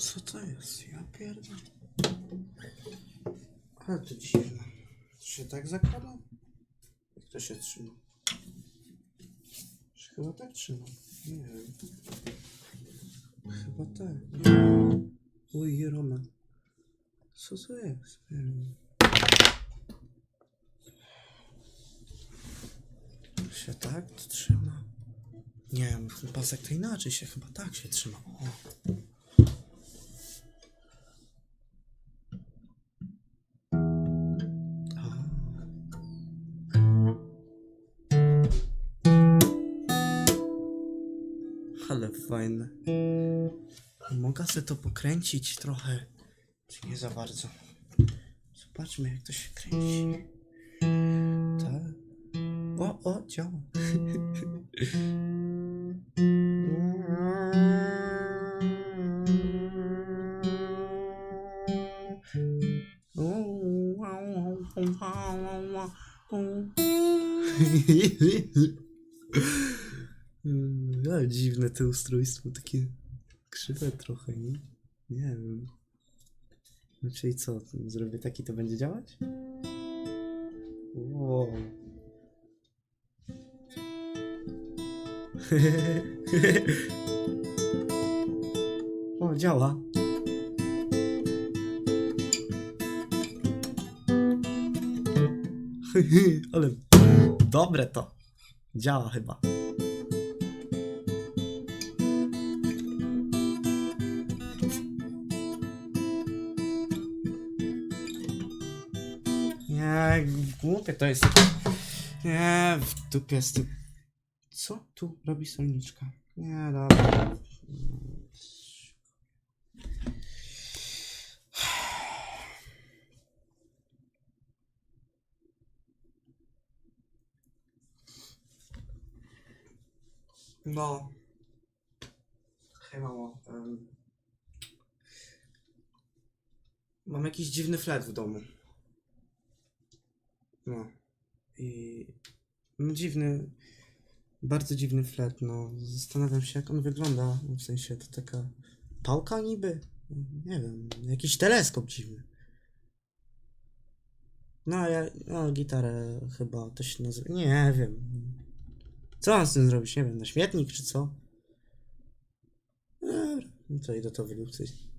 Co to jest? Ja pierdolę. Ale to dziwne. To się tak zakłada? Jak to się trzyma? Się chyba tak trzyma. Nie wiem. Chyba tak. Uj, Roman. Co to jest? Wiem. Się tak trzyma? Nie wiem, pasek to inaczej się chyba tak się trzyma. O. Ale fajne. Mogę sobie to pokręcić trochę, czy nie za bardzo. Zobaczmy, jak to się kręci. Tak. O, o, działa. Ale dziwne to ustrojstwo, takie krzywe trochę, nie? Nie wiem. No czyli co, zrobię taki, to będzie działać? Wow. o, działa. Ale dobre to. Działa chyba. Nie, głupie to jest. Nie, w dupie jest tym. Co tu robi solniczka? Nie, dobra. No. Hej mamo. em, Mam jakiś dziwny flet w domu. No. I mam dziwny, bardzo dziwny flet, no. Zastanawiam się, jak on wygląda. W sensie, to taka pałka niby? Nie wiem, jakiś teleskop dziwny. No, ja, no, gitarę chyba to się nazywa. Nie wiem. Co mam z tym zrobić? Nie wiem, na śmietnik czy co? No to idę to wyrzucić.